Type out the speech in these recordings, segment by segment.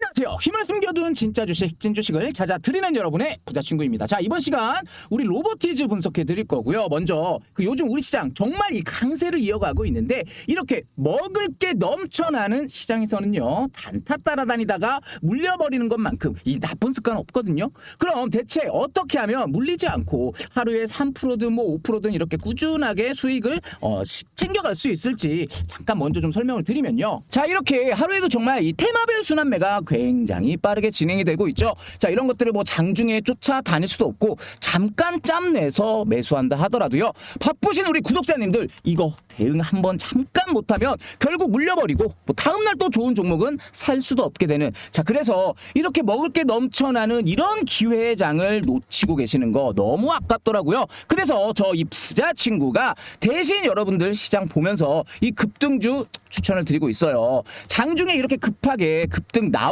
안녕하세요. 힘을 숨겨둔 진짜 주식, 찐 주식을 찾아 드리는 여러분의 부자 친구입니다. 자, 이번 시간 우리 로보티즈 분석해 드릴 거고요. 먼저 그 요즘 우리 시장 정말 이 강세를 이어가고 있는데 이렇게 먹을 게 넘쳐나는 시장에서는요. 단타 따라다니다가 물려버리는 것만큼 이 나쁜 습관 없거든요. 그럼 대체 어떻게 하면 물리지 않고 하루에 3%든 뭐 5%든 이렇게 꾸준하게 수익을 어, 시- 챙겨갈 수 있을지 잠깐 먼저 좀 설명을 드리면요. 자, 이렇게 하루에도 정말 이 테마별 순환매가 굉장히 빠르게 진행이 되고 있죠. 자, 이런 것들을 뭐 장중에 쫓아다닐 수도 없고 잠깐 짬 내서 매수한다 하더라도요. 바쁘신 우리 구독자님들 이거 대응 한번 잠깐 못하면 결국 물려버리고 뭐 다음날 또 좋은 종목은 살 수도 없게 되는 자 그래서 이렇게 먹을 게 넘쳐나는 이런 기회의 장을 놓치고 계시는 거 너무 아깝더라고요. 그래서 저 이 부자 친구가 대신 여러분들 시장 보면서 이 급등주 추천을 드리고 있어요. 장중에 이렇게 급하게 급등 나오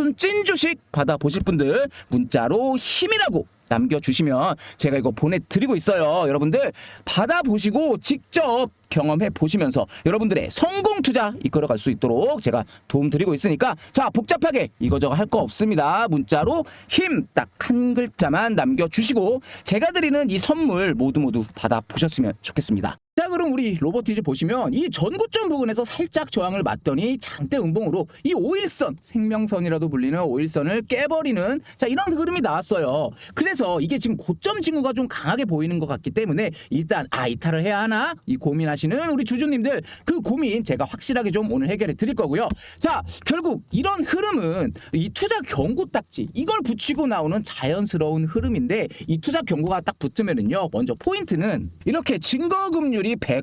순 찐 주식 받아 보실 분들 문자로 힘이라고 남겨주시면 제가 이거 보내드리고 있어요. 여러분들 받아보시고 직접 경험해 보시면서 여러분들의 성공 투자 이끌어갈 수 있도록 제가 도움 드리고 있으니까 자 복잡하게 이거저거 할 거 없습니다. 문자로 힘 딱 한 글자만 남겨주시고 제가 드리는 이 선물 모두 모두 받아보셨으면 좋겠습니다. 자 그럼 우리 로버티즈 보시면 이 전고점 부분에서 살짝 저항을 맞더니 장대 음봉으로 이 5일선 생명선이라도 불리는 5일선을 깨버리는 자 이런 흐름이 나왔어요. 그래서 이게 지금 고점 징후가 좀 강하게 보이는 것 같기 때문에 일단 아 이탈을 해야 하나 이 고민하시는 우리 주주님들 그 고민 제가 확실하게 좀 오늘 해결해 드릴 거고요. 자 결국 이런 흐름은 이 투자 경고 딱지 이걸 붙이고 나오는 자연스러운 흐름인데 이 투자 경고가 딱 붙으면은요 먼저 포인트는 이렇게 증거금률이 100%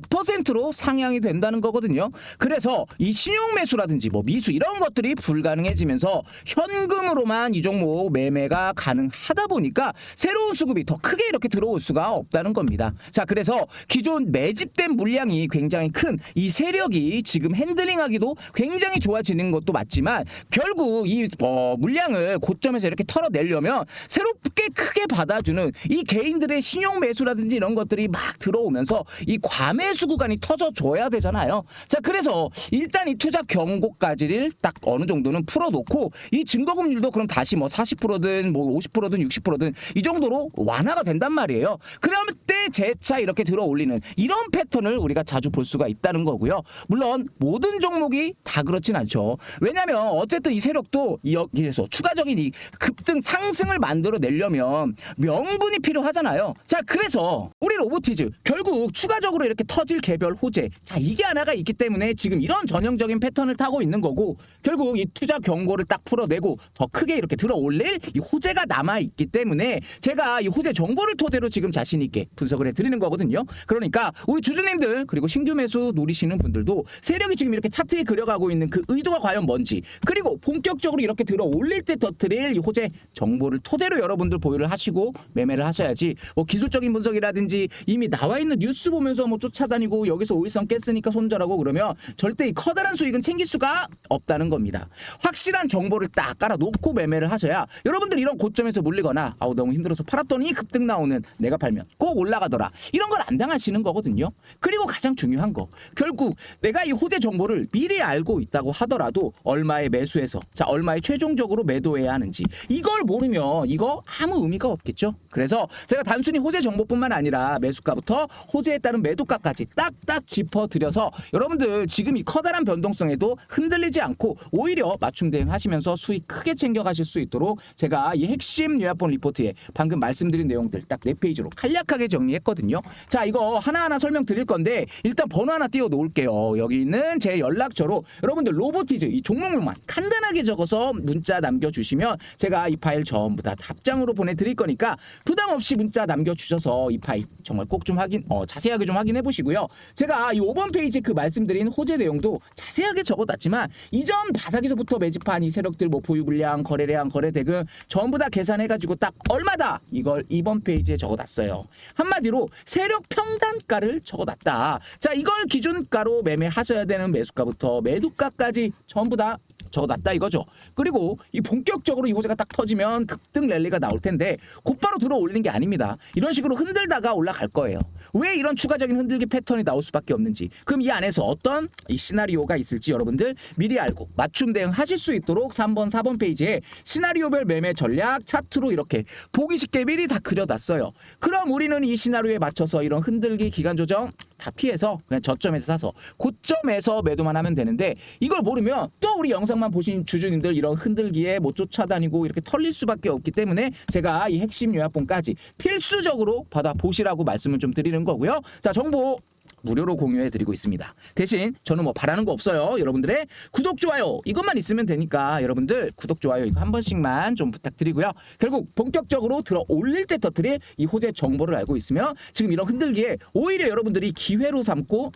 로 상향이 된다는 거거든요. 그래서 이 신용 매수라든지 뭐 미수 이런 것들이 불가능해지면서 현금으로만 이 종목 매매가 가능하다 보니까 새로운 수급이 더 크게 이렇게 들어올 수가 없다는 겁니다. 자, 그래서 기존 매집된 물량이 굉장히 큰 이 세력이 지금 핸들링하기도 굉장히 좋아지는 것도 맞지만 결국 이 어, 물량을 고점에서 이렇게 털어내려면 새롭게 크게 받아주는 이 개인들의 신용 매수라든지 이런 것들이 막 들어오면서 이과 매수 구간이 터져줘야 되잖아요. 자, 그래서 일단 이 투자 경고까지를 딱 어느 정도는 풀어놓고 이 증거금률도 그럼 다시 뭐 40%든 뭐 50%든 60%든 이 정도로 완화가 된단 말이에요. 그러면 때 재차 이렇게 들어 올리는 이런 패턴을 우리가 자주 볼 수가 있다는 거고요. 물론 모든 종목이 다 그렇진 않죠. 왜냐하면 어쨌든 이 세력도 이 여기에서 추가적인 이 급등 상승을 만들어 내려면 명분이 필요하잖아요. 자, 그래서 우리 로보티즈 결국 추가적으로 이렇게 터질 개별 호재. 자, 이게 하나가 있기 때문에 지금 이런 전형적인 패턴을 타고 있는 거고 결국 이 투자 경고를 딱 풀어내고 더 크게 이렇게 들어 올릴 이 호재가 남아 있기 때문에 제가 이 호재 정보를 토대로 지금 자신 있게 분석을 해 드리는 거거든요. 그러니까 우리 주주님들 그리고 신규 매수 노리시는 분들도 세력이 지금 이렇게 차트에 그려가고 있는 그 의도가 과연 뭔지 그리고 본격적으로 이렇게 들어 올릴 때 터트릴 이 호재 정보를 토대로 여러분들 보유를 하시고 매매를 하셔야지 뭐 기술적인 분석이라든지 이미 나와 있는 뉴스 보면서 뭐 쫓아 다니고 여기서 오일선 깼으니까 손절하고 그러면 절대 이 커다란 수익은 챙길 수가 없다는 겁니다. 확실한 정보를 딱 깔아놓고 매매를 하셔야 여러분들 이런 고점에서 물리거나 아우 너무 힘들어서 팔았더니 급등 나오는 내가 팔면 꼭 올라가더라 이런 걸 안 당하시는 거거든요. 그리고 가장 중요한 거 결국 내가 이 호재 정보를 미리 알고 있다고 하더라도 얼마에 매수해서 자 얼마에 최종적으로 매도해야 하는지 이걸 모르면 이거 아무 의미가 없겠죠. 그래서 제가 단순히 호재 정보뿐만 아니라 매수가부터 호재에 따른 매도 매도가까지 딱딱 짚어드려서 여러분들 지금 이 커다란 변동성에도 흔들리지 않고 오히려 맞춤 대응하시면서 수익 크게 챙겨가실 수 있도록 제가 이 핵심 요약본 리포트에 방금 말씀드린 내용들 딱 네 페이지로 간략하게 정리했거든요. 자 이거 하나하나 설명드릴 건데 일단 번호 하나 띄워 놓을게요. 여기 있는 제 연락처로 여러분들 로보티즈 이 종목명만 간단하게 적어서 문자 남겨주시면 제가 이 파일 전부 다 답장으로 보내드릴 거니까 부담 없이 문자 남겨주셔서 이 파일 정말 꼭 좀 확인 어, 자세하게 좀 확인해 보시고 요. 제가 이 5번 페이지 그 말씀드린 호재 내용도 자세하게 적어놨지만 이전 바사기서부터 매집한 이 세력들 뭐 보유 물량, 거래량, 거래 대금 전부 다 계산해가지고 딱 얼마다 이걸 2번 페이지에 적어놨어요. 한마디로 세력 평단가를 적어놨다. 자 이걸 기준가로 매매하셔야 되는 매수가부터 매도가까지 전부 다 적어놨다 이거죠. 그리고 이 본격적으로 이 호재가 딱 터지면 급등 랠리가 나올 텐데 곧바로 들어 올리는 게 아닙니다. 이런 식으로 흔들다가 올라갈 거예요. 왜 이런 추가적인 흔들기 패턴이 나올 수밖에 없는지. 그럼 이 안에서 어떤 이 시나리오가 있을지 여러분들 미리 알고 맞춤 대응하실 수 있도록 3번, 4번 페이지에 시나리오별 매매 전략 차트로 이렇게 보기 쉽게 미리 다 그려놨어요. 그럼 우리는 이 시나리오에 맞춰서 이런 흔들기 기간 조정 다 피해서 그냥 저점에서 사서 고점에서 매도만 하면 되는데 이걸 모르면 또 우리 영상만 보신 주주님들 이런 흔들기에 못 쫓아다니고 이렇게 털릴 수밖에 없기 때문에 제가 이 핵심 요약본까지 필수적으로 받아 보시라고 말씀을 좀 드리는 거고요. 자 정보 무료로 공유해 드리고 있습니다. 대신 저는 뭐 바라는 거 없어요. 여러분들의 구독 좋아요 이것만 있으면 되니까 여러분들 구독 좋아요 이거 한 번씩만 좀 부탁드리고요. 결국 본격적으로 들어 올릴 때 터뜨릴 이 호재 정보를 알고 있으면 지금 이런 흔들기에 오히려 여러분들이 기회로 삼고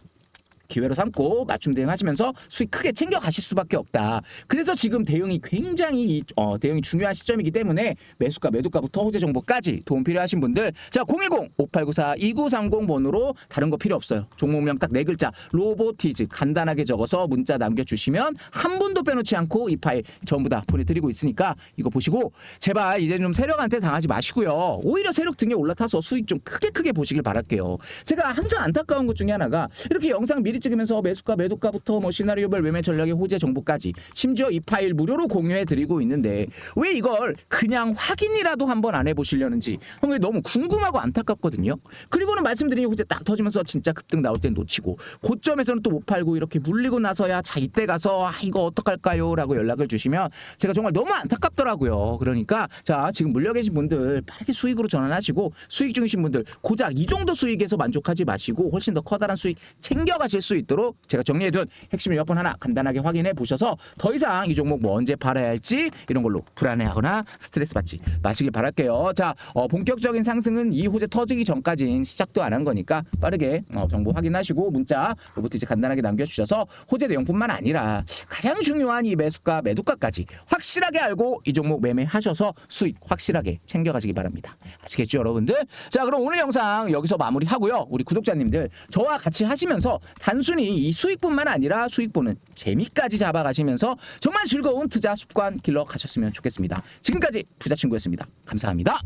기회로 삼고 맞춤 대응하시면서 수익 크게 챙겨 가실 수밖에 없다. 그래서 지금 대응이 굉장히 이- 어, 대응이 중요한 시점이기 때문에 매수가 매도가부터 호재 정보까지 도움 필요하신 분들 자 010-5894-2930 번호로 다른 거 필요 없어요. 종목명 딱 네 글자 로보티즈 간단하게 적어서 문자 남겨주시면 한 분도 빼놓지 않고 이 파일 전부 다 보내드리고 있으니까 이거 보시고 제발 이제 좀 세력한테 당하지 마시고요. 오히려 세력 등에 올라타서 수익 좀 크게 크게 보시길 바랄게요. 제가 항상 안타까운 것 중에 하나가 이렇게 영상 미리 찍으면서 매수가 매도가부터 뭐 시나리오별 매매 전략의 호재 정보까지 심지어 이 파일 무료로 공유해 드리고 있는데 왜 이걸 그냥 확인이라도 한번 안 해보시려는지 형님 너무 궁금하고 안타깝거든요. 그리고는 말씀드린 호재 딱 터지면서 진짜 급등 나올 땐 놓치고 고점에서는 또 못 팔고 이렇게 물리고 나서야 자 이때 가서 아 이거 어떡할까요? 라고 연락을 주시면 제가 정말 너무 안타깝더라고요. 그러니까 자 지금 물려 계신 분들 빠르게 수익으로 전환하시고 수익 중이신 분들 고작 이 정도 수익에서 만족하지 마시고 훨씬 더 커다란 수익 챙겨가실 수 있도록 제가 정리해둔 핵심 요약본 하나 간단하게 확인해 보셔서 더 이상 이 종목 뭐 언제 팔아야 할지 이런 걸로 불안해하거나 스트레스 받지 마시길 바랄게요. 자 어, 본격적인 상승은 이 호재 터지기 전까지는 시작도 안 한 거니까 빠르게 어, 정보 확인하시고 문자 로보티즈 간단하게 남겨주셔서 호재 내용뿐만 아니라 가장 중요한 이 매수가 매도가까지 확실하게 알고 이 종목 매매하셔서 수익 확실하게 챙겨가시기 바랍니다. 아시겠죠 여러분들? 자 그럼 오늘 영상 여기서 마무리하고요. 우리 구독자님들 저와 같이 하시면서 단순히 이 수익뿐만 아니라 수익 보는 재미까지 잡아가시면서 정말 즐거운 투자 습관 길러 가셨으면 좋겠습니다. 지금까지 부자친구였습니다. 감사합니다.